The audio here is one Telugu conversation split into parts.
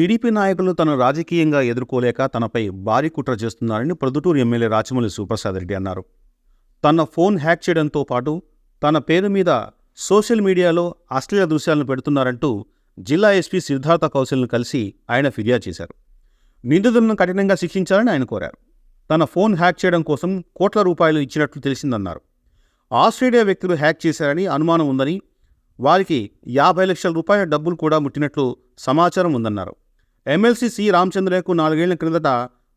టీడీపీ నాయకులు తను రాజకీయంగా ఎదుర్కోలేక తనపై భారీ కుట్ర చేస్తున్నారని ప్రొద్దుటూరు ఎమ్మెల్యే రాచమల్లి సుప్రసాద్ రెడ్డి అన్నారు. తన ఫోన్ హ్యాక్ చేయడంతో పాటు తన పేరు మీద సోషల్ మీడియాలో అశ్లీల దృశ్యాలను పెడుతున్నారంటూ జిల్లా ఎస్పీ సిద్ధార్థ కౌశల్ను కలిసి ఆయన ఫిర్యాదు చేశారు. నిందితులను కఠినంగా శిక్షించాలని ఆయన కోరారు. తన ఫోన్ హ్యాక్ చేయడం కోసం కోట్ల రూపాయలు ఇచ్చినట్లు తెలిసిందన్నారు. ఆస్ట్రేలియా వ్యక్తులు హ్యాక్ చేశారని అనుమానం ఉందని వారికి యాభై లక్షల రూపాయల డబ్బులు కూడా ముట్టినట్లు సమాచారం ఉందన్నారు. MLC C. రామచంద్రయ్యకు నాలుగేళ్ళ క్రిందట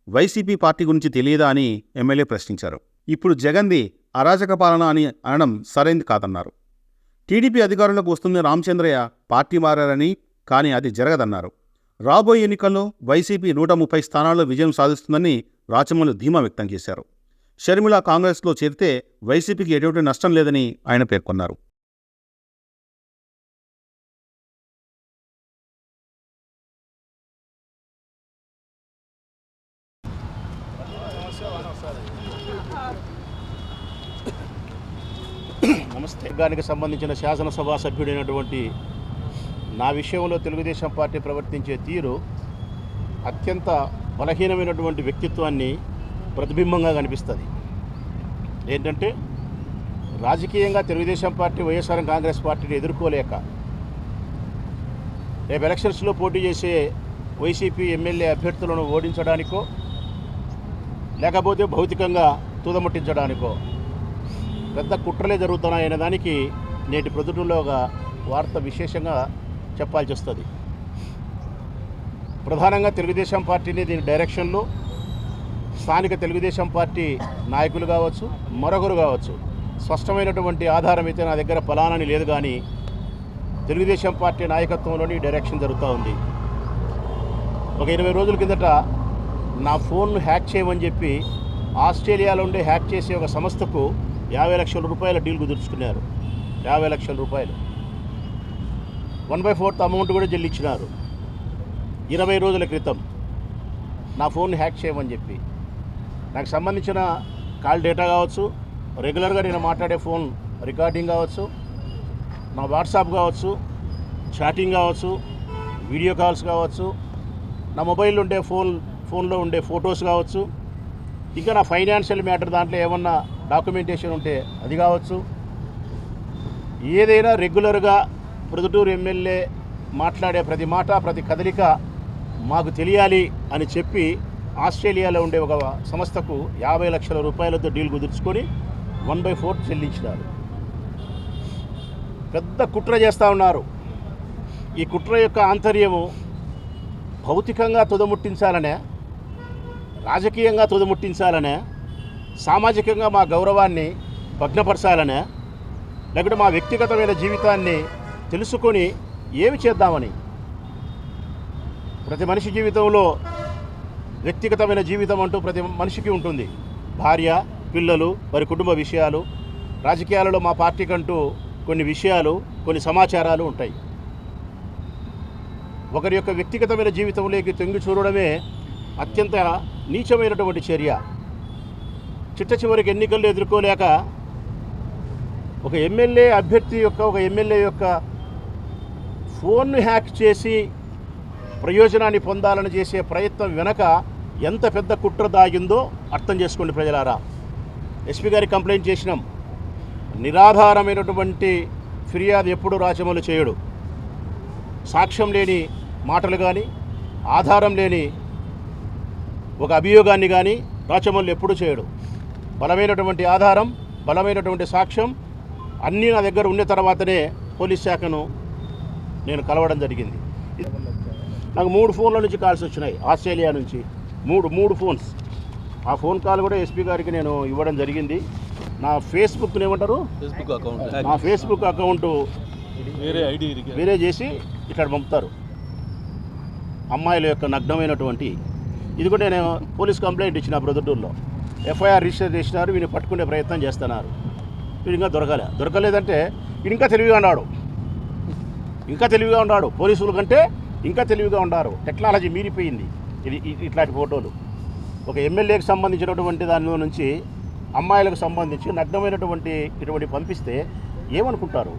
వైసీపీ పార్టీ గురించి తెలియదా అని ఎమ్మెల్యే ప్రశ్నించారు. ఇప్పుడు జగన్ది అరాజక పాలన అని అనడం సరైంది కాదన్నారు. టీడీపీ అధికారంలోకి వస్తున్న రామచంద్రయ్య పార్టీ మారారని కానీ అది జరగదన్నారు. రాబోయే ఎన్నికల్లో వైసీపీ నూట ముప్పై స్థానాల్లో విజయం సాధిస్తుందని రాచమల్లు ధీమా వ్యక్తం చేశారు. షర్మిల కాంగ్రెస్లో చేరితే వైసీపీకి ఎటువంటి నష్టం లేదని ఆయన పేర్కొన్నారు. నమస్తే. వర్గానికి సంబంధించిన శాసనసభ సభ్యుడైనటువంటి నా విషయంలో తెలుగుదేశం పార్టీ ప్రవర్తించే తీరు అత్యంత బలహీనమైనటువంటి వ్యక్తిత్వాన్ని ప్రతిబింబంగా కనిపిస్తుంది. ఏంటంటే రాజకీయంగా తెలుగుదేశం పార్టీ వైఎస్ఆర్ కాంగ్రెస్ పార్టీని ఎదుర్కోలేక రేపు ఎలక్షన్స్లో పోటీ చేసే వైసీపీ ఎమ్మెల్యే అభ్యర్థులను ఓడించడానికో లేకపోతే భౌతికంగా తుదముట్టించడానికో పెద్ద కుట్రలే జరుగుతున్నాయనే దానికి నేటి ప్రొద్దుటూరులో ఒక వార్త విశేషంగా చెప్పాల్సి వస్తుంది. ప్రధానంగా తెలుగుదేశం పార్టీని దీని డైరెక్షన్లో స్థానిక తెలుగుదేశం పార్టీ నాయకులు కావచ్చు మరొకరు కావచ్చు స్పష్టమైనటువంటి ఆధారం అయితే నా దగ్గర ఫలానని లేదు కానీ తెలుగుదేశం పార్టీ నాయకత్వంలోని డైరెక్షన్ జరుగుతూ ఉంది. ఒక ఇరవై రోజుల కిందట నా ఫోన్ను హ్యాక్ చేయమని చెప్పి ఆస్ట్రేలియాలో ఉండే హ్యాక్ చేసే ఒక సంస్థకు యాభై లక్షల రూపాయల డీల్ కుదుర్చుకున్నారు. యాభై లక్షల రూపాయలు. వన్ బై ఫోర్త్ అమౌంట్ కూడా చెల్లించినారు ఇరవై రోజుల క్రితం. నా ఫోన్ హ్యాక్ చేయమని చెప్పి. నాకు సంబంధించిన కాల్ డేటా కావచ్చు రెగ్యులర్గా నేను మాట్లాడే ఫోన్ రికార్డింగ్ కావచ్చు నా వాట్సాప్ కావచ్చు చాటింగ్ కావచ్చు వీడియో కాల్స్ కావచ్చు నా మొబైల్లో ఉండే ఫోన్ ఫోన్లో ఉండే ఫొటోస్ కావచ్చు ఇంకా నా ఫైనాన్షియల్ మ్యాటర్ దాంట్లో ఏమన్నా డాక్యుమెంటేషన్ ఉంటే అది కావచ్చు. ఏదైనా రెగ్యులర్గా ప్రొద్దుటూరు ఎమ్మెల్యే మాట్లాడే ప్రతి మాట ప్రతి కదలిక మాకు తెలియాలి అని చెప్పి ఆస్ట్రేలియాలో ఉండే ఒక సంస్థకు యాభై లక్షల రూపాయలతో డీల్ కుదుర్చుకొని వన్ బై ఫోర్ చెల్లించినారు. పెద్ద కుట్ర చేస్తూ ఉన్నారు. ఈ కుట్ర యొక్క ఆంతర్యము భౌతికంగా తుదముట్టించాలనే రాజకీయంగా తుదముట్టించాలనే సామాజికంగా మా గౌరవాన్ని భగ్నపరచాలనే లేకుంటే మా వ్యక్తిగతమైన జీవితాన్ని తెలుసుకొని ఏమి చేద్దామని? ప్రతి మనిషి జీవితంలో వ్యక్తిగతమైన జీవితం అంటూ ప్రతి మనిషికి ఉంటుంది. భార్య పిల్లలు వారి కుటుంబ విషయాలు రాజకీయాలలో మా పార్టీకి అంటూ కొన్ని విషయాలు కొన్ని సమాచారాలు ఉంటాయి. ఒకరి యొక్క వ్యక్తిగతమైన జీవితంలోకి తొంగి చూడడమే అత్యంత నీచమైనటువంటి చర్య. చిట్ట చివరికి ఎన్నికల్లో ఎదుర్కోలేక ఒక ఎమ్మెల్యే అభ్యర్థి యొక్క ఒక ఎమ్మెల్యే యొక్క ఫోన్ను హ్యాక్ చేసి ప్రయోజనాన్ని పొందాలని చేసే ప్రయత్నం వెనక ఎంత పెద్ద కుట్ర దాగిందో అర్థం చేసుకోండి ప్రజలారా. ఎస్పీ గారికి కంప్లైంట్ చేసినాం. నిరాధారమైనటువంటి ఫిర్యాదు ఎప్పుడు రాజమలు చేయడు. సాక్ష్యం లేని మాటలు కానీ ఆధారం లేని ఒక అభియోగాన్ని కానీ రాచమల్లు ఎప్పుడు చేయడు. బలమైనటువంటి ఆధారం బలమైనటువంటి సాక్ష్యం అన్నీ నా దగ్గర ఉన్న తర్వాతనే పోలీస్ శాఖను నేను కలవడం జరిగింది. నాకు మూడు ఫోన్ల నుంచి కాల్స్ వచ్చినాయి ఆస్ట్రేలియా నుంచి. మూడు మూడు ఫోన్స్. ఆ ఫోన్ కాల్ కూడా ఎస్పీ గారికి నేను ఇవ్వడం జరిగింది. నా ఫేస్బుక్ని ఏమంటారు? Facebook account. నా ఫేస్బుక్ అకౌంట్ వేరే ఐడి వేరే చేసి ఇక్కడ పంపుతారు. అమ్మాయిల యొక్క నగ్నమైనటువంటి ఇది కూడా నేను పోలీస్ కంప్లైంట్ ఇచ్చిన ప్రొద్దుటూరులో ఎఫ్ఐఆర్ రిజిస్టర్ చేసినారు వీని పట్టుకునే ప్రయత్నం చేస్తున్నారు. వీడు ఇంకా దొరకలే. దొరకలేదంటే వీడు ఇంకా తెలివిగా ఉన్నాడు. ఇంకా తెలివిగా ఉన్నాడు. పోలీసుల కంటే ఇంకా తెలివిగా ఉన్నారు. టెక్నాలజీ మీరిపోయింది. ఇది ఇట్లాంటి ఫోటోలు. ఒక ఎమ్మెల్యేకి సంబంధించినటువంటి దానిలో నుంచి అమ్మాయిలకు సంబంధించి నగ్నమైనటువంటి ఇటువంటి పంపిస్తే ఏమనుకుంటారు?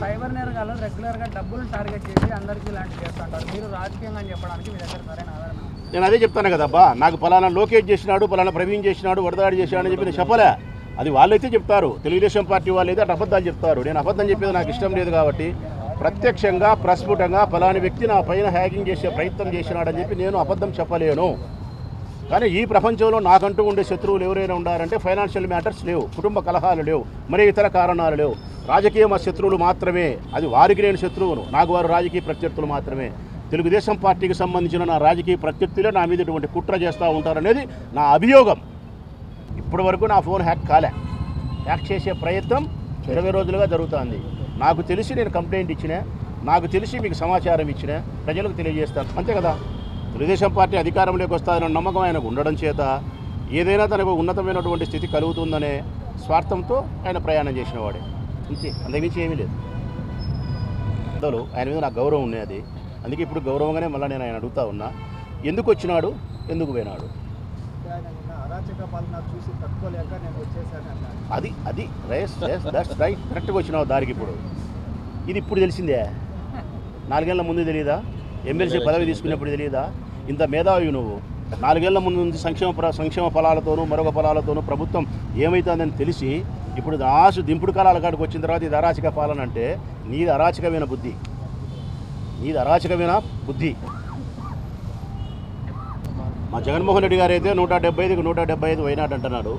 సైబర్ నేరగాళ్ళు రెగ్యులర్గా డబ్బులు టార్గెట్ చేసి అందరికీ ఇలాంటివి చేస్తుంటారు. మీరు రాజకీయంగా చెప్పడానికి మీ దగ్గర సరైన ఆధారణ నేను అదే చెప్తాను కదబ్బా నాకు ఫలానా లోకేట్ చేసినాడు ఫలానా ప్రవీణ్ చేసినాడు వడదాడి చేసినాడు అని చెప్పి నేను చెప్పలే. అది వాళ్ళైతే చెప్తారు. తెలుగుదేశం పార్టీ వాళ్ళు అయితే అటు అబద్ధాలు చెప్తారు. నేను అబద్ధం చెప్పేది నాకు ఇష్టం లేదు కాబట్టి ప్రత్యక్షంగా ప్రస్ఫుటంగా ఫలాని వ్యక్తి నా పైన హ్యాకింగ్ చేసే ప్రయత్నం చేసినాడని చెప్పి నేను అబద్ధం చెప్పలేను. కానీ ఈ ప్రపంచంలో నాకంటూ ఉండే శత్రువులు ఎవరైనా ఉండారంటే ఫైనాన్షియల్ మ్యాటర్స్ లేవు కుటుంబ కలహాలు లేవు మరి ఇతర కారణాలు లేవు. రాజకీయ మా శత్రువులు మాత్రమే. అది వారికి నేను శత్రువును. నాకు వారు రాజకీయ ప్రత్యర్థులు మాత్రమే. తెలుగుదేశం పార్టీకి సంబంధించిన నా రాజకీయ ప్రత్యర్థిలో నా మీద ఇటువంటి కుట్ర చేస్తూ ఉంటారనేది నా అభియోగం. ఇప్పటి వరకు నా ఫోన్ హ్యాక్ కాలే. హ్యాక్ చేసే ప్రయత్నం ఇరవై రోజులుగా జరుగుతుంది. నాకు తెలిసి నేను కంప్లైంట్ ఇచ్చిన నాకు తెలిసి మీకు సమాచారం ఇచ్చిన ప్రజలకు తెలియజేస్తాను. అంతే కదా? తెలుగుదేశం పార్టీ అధికారంలోకి వస్తుందన్న నమ్మకం ఆయనకు ఉండడం చేత ఏదైనా తనకు ఉన్నతమైనటువంటి స్థితి కలుగుతుందనే స్వార్థంతో ఆయన ప్రయాణం చేసిన వాడే. అంతే. అంతకుమించి ఏమీ లేదు. ఆయన మీద నాకు గౌరవం ఉన్నది. అందుకే ఇప్పుడు గౌరవంగానే మళ్ళీ నేను ఆయన అడుగుతా ఉన్నా ఎందుకు వచ్చినాడు? ఎందుకు పోయినాడు? అది అది రైస్ రైస్ దట్స్ రైట్ కరెక్ట్గా వచ్చినావు దారికి ఇప్పుడు. ఇది ఇప్పుడు తెలిసిందే. నాలుగేళ్ళ ముందు తెలియదా ఎమ్మెల్సీ పదవి తీసుకున్నప్పుడు తెలియదా ఇంత మేధావి నువ్వు. నాలుగేళ్ళ ముందు నుంచి సంక్షేమ ప్ర- సంక్షేమ ఫలాలతోనూ మరొక ఫలాలతోనూ ప్రభుత్వం ఏమవుతుందని తెలిసి ఇప్పుడు ఆశ దింపుడు కాలాల కాడికి వచ్చిన తర్వాత ఇది అరాచక పాలన అంటే నీది అరాచకమైన బుద్ధి. నీది అరాచకమైన? బుద్ధి. మా జగన్మోహన్ రెడ్డి గారు అయితే నూట డెబ్బై ఐదుకి నూట డెబ్బై ఐదు వైనాడు అంటున్నాడు.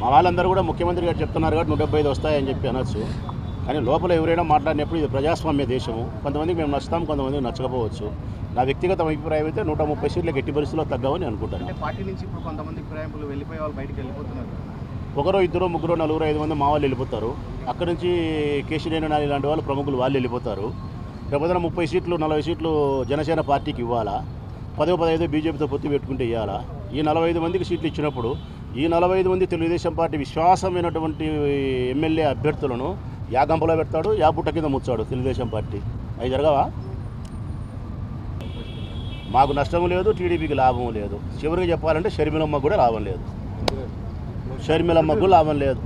మా వాళ్ళందరూ కూడా ముఖ్యమంత్రి గారు చెప్తున్నారు కాబట్టి నూట డెబ్బై ఐదు వస్తాయని చెప్పి అనొచ్చు. కానీ లోపల ఎవరైనా మాట్లాడినప్పుడు ఇది ప్రజాస్వామ్య దేశము. కొంతమందికి మేము నచ్చుతాం కొంతమందికి నచ్చకపోవచ్చు. నా వ్యక్తిగత అభిప్రాయం అయితే నూట ముప్పై సీట్లు గట్టి పరిస్థితిలో తగ్గవని అనుకుంటాను. పార్టీ నుంచి ఇప్పుడు కొంతమంది వెళ్ళిపోయే వాళ్ళు బయటికి వెళ్ళిపోతున్నారు. ఒకరో ఇద్దరు ముగ్గురు నలుగురు ఐదు మంది మా వాళ్ళు వెళ్ళిపోతారు. అక్కడి నుంచి కేశినేని నాని లాంటి వాళ్ళు ప్రముఖులు వాళ్ళు వెళ్ళిపోతారు. రేపొద్దున ముప్పై సీట్లు నలభై సీట్లు జనసేన పార్టీకి ఇవ్వాలా? పదో పదహైదు బీజేపీతో పొత్తు పెట్టుకుంటే ఇవ్వాలా ఈ నలభై ఐదు మందికి సీట్లు ఇచ్చినప్పుడు ఈ నలభై ఐదు మంది తెలుగుదేశం పార్టీ విశ్వాసమైనటువంటి ఎమ్మెల్యే అభ్యర్థులను యాగంపలో పెడతాడు యా బుట్ట కింద ముచ్చాడు తెలుగుదేశం పార్టీ. అవి జరగవా? మాకు నష్టం లేదు టీడీపీకి లాభం లేదు. చివరికి చెప్పాలంటే షర్మిలమ్మ కూడా లాభం లేదు. షర్మిలమ్మకు లాభం లేదు.